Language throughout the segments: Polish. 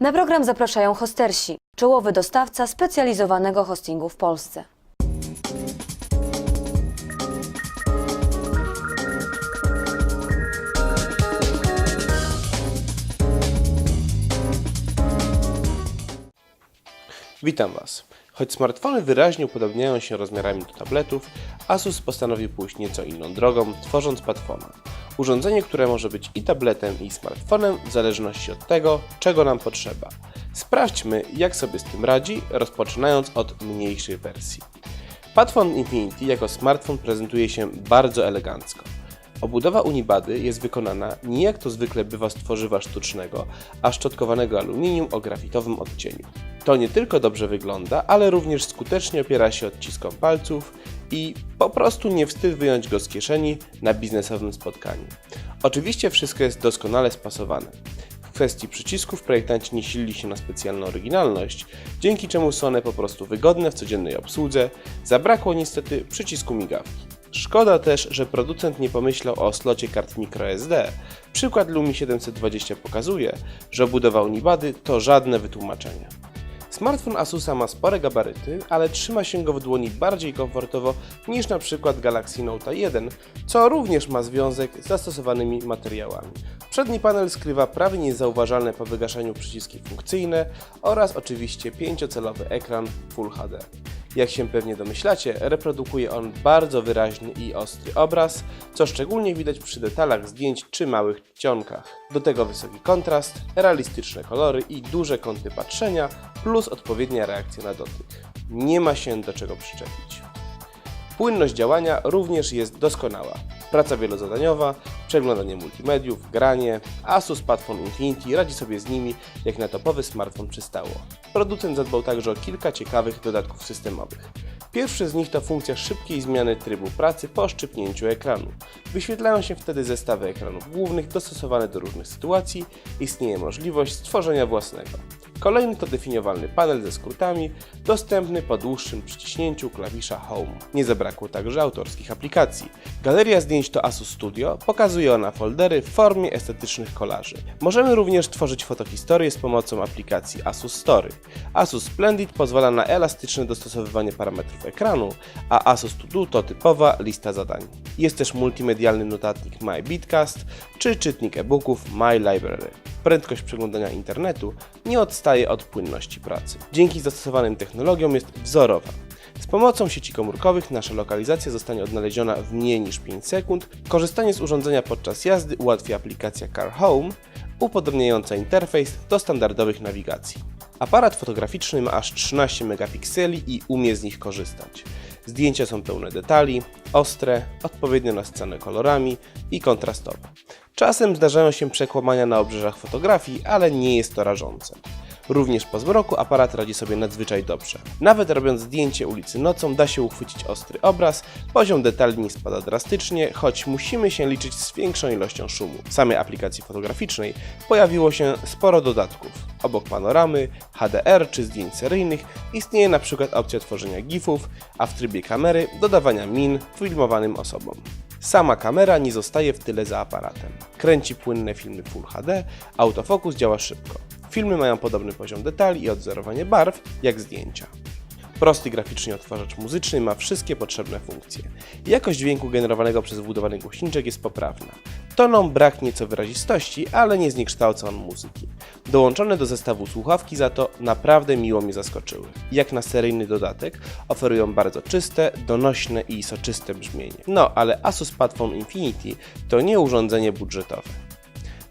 Na program zapraszają hostersi, czołowy dostawca specjalizowanego hostingu w Polsce. Witam Was. Choć smartfony wyraźnie upodobniają się rozmiarami do tabletów, Asus postanowił pójść nieco inną drogą, tworząc Padfona. Urządzenie, które może być i tabletem, i smartfonem, w zależności od tego, czego nam potrzeba. Sprawdźmy, jak sobie z tym radzi, rozpoczynając od mniejszej wersji. Padfone Infinity jako smartfon prezentuje się bardzo elegancko. Obudowa Unibady jest wykonana nie jak to zwykle bywa z tworzywa sztucznego, a szczotkowanego aluminium o grafitowym odcieniu. To nie tylko dobrze wygląda, ale również skutecznie opiera się odciskom palców i po prostu nie wstyd wyjąć go z kieszeni na biznesowym spotkaniu. Oczywiście wszystko jest doskonale spasowane. W kwestii przycisków projektanci nie silili się na specjalną oryginalność, dzięki czemu są one po prostu wygodne w codziennej obsłudze. Zabrakło niestety przycisku migawki. Szkoda też, że producent nie pomyślał o slocie kart microSD. Przykład Lumi 720 pokazuje, że obudowa Unibady to żadne wytłumaczenie. Smartfon Asusa ma spore gabaryty, ale trzyma się go w dłoni bardziej komfortowo niż na przykład Galaxy Note 1, co również ma związek z zastosowanymi materiałami. Przedni panel skrywa prawie niezauważalne po wygaszaniu przyciski funkcyjne oraz oczywiście 5-calowy ekran Full HD. Jak się pewnie domyślacie, reprodukuje on bardzo wyraźny i ostry obraz, co szczególnie widać przy detalach zdjęć czy małych czcionkach. Do tego wysoki kontrast, realistyczne kolory i duże kąty patrzenia, plus odpowiednia reakcja na dotyk. Nie ma się do czego przyczepić. Płynność działania również jest doskonała. Praca wielozadaniowa, przeglądanie multimediów, granie, Asus Padfone Infinity radzi sobie z nimi jak na topowy smartfon przystało. Producent zadbał także o kilka ciekawych dodatków systemowych. Pierwszy z nich to funkcja szybkiej zmiany trybu pracy po szczypnięciu ekranu. Wyświetlają się wtedy zestawy ekranów głównych dostosowane do różnych sytuacji, istnieje możliwość stworzenia własnego. Kolejny to definiowalny panel ze skrótami, dostępny po dłuższym przyciśnięciu klawisza Home. Nie zabrakło także autorskich aplikacji. Galeria zdjęć to Asus Studio, pokazuje ona foldery w formie estetycznych kolaży. Możemy również tworzyć fotohistorię z pomocą aplikacji Asus Story. Asus Splendid pozwala na elastyczne dostosowywanie parametrów ekranu, a Asus To Do to typowa lista zadań. Jest też multimedialny notatnik My Bitcast czy czytnik e-booków My Library prędkość przeglądania internetu nie odstaje od płynności pracy. Dzięki zastosowanym technologiom jest wzorowa. Z pomocą sieci komórkowych nasza lokalizacja zostanie odnaleziona w mniej niż 5 sekund. Korzystanie z urządzenia podczas jazdy ułatwi aplikacja Car Home, upodobniająca interfejs do standardowych nawigacji. Aparat fotograficzny ma aż 13 megapikseli i umie z nich korzystać. Zdjęcia są pełne detali, ostre, odpowiednio nasycone kolorami i kontrastowe. Czasem zdarzają się przekłamania na obrzeżach fotografii, ale nie jest to rażące. Również po zmroku aparat radzi sobie nadzwyczaj dobrze. Nawet robiąc zdjęcie ulicy nocą da się uchwycić ostry obraz, poziom detali nie spada drastycznie, choć musimy się liczyć z większą ilością szumu. W samej aplikacji fotograficznej pojawiło się sporo dodatków. Obok panoramy, HDR czy zdjęć seryjnych istnieje przykład opcja tworzenia GIFów, a w trybie kamery dodawania min filmowanym osobom. Sama kamera nie zostaje w tyle za aparatem. Kręci płynne filmy Full HD, autofokus działa szybko. Filmy mają podobny poziom detali i odzorowanie barw jak zdjęcia. Prosty graficznie odtwarzacz muzyczny ma wszystkie potrzebne funkcje. Jakość dźwięku generowanego przez wbudowany głośniczek jest poprawna. Tonom brak nieco wyrazistości, ale nie zniekształca on muzyki. Dołączone do zestawu słuchawki za to naprawdę miło mnie zaskoczyły. Jak na seryjny dodatek, oferują bardzo czyste, donośne i soczyste brzmienie. No, ale Asus Padfone Infinity to nie urządzenie budżetowe.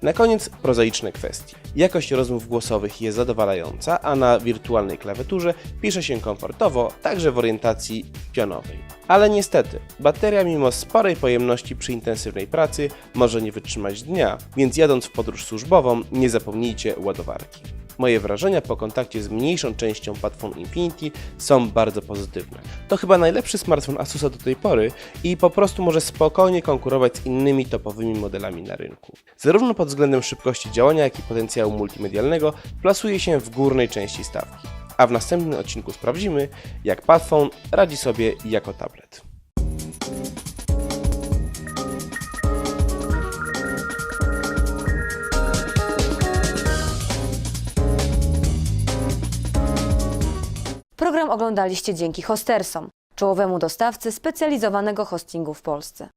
Na koniec prozaiczne kwestie. Jakość rozmów głosowych jest zadowalająca, a na wirtualnej klawiaturze pisze się komfortowo, także w orientacji pionowej. Ale niestety, bateria mimo sporej pojemności przy intensywnej pracy może nie wytrzymać dnia, więc jadąc w podróż służbową nie zapomnijcie ładowarki. Moje wrażenia po kontakcie z mniejszą częścią Padfone Infinity są bardzo pozytywne. To chyba najlepszy smartfon Asusa do tej pory i po prostu może spokojnie konkurować z innymi topowymi modelami na rynku. Zarówno pod względem szybkości działania, jak i potencjału multimedialnego plasuje się w górnej części stawki. A w następnym odcinku sprawdzimy, jak Padfone radzi sobie jako tablet. Program oglądaliście dzięki Hostersom, czołowemu dostawcy specjalizowanego hostingu w Polsce.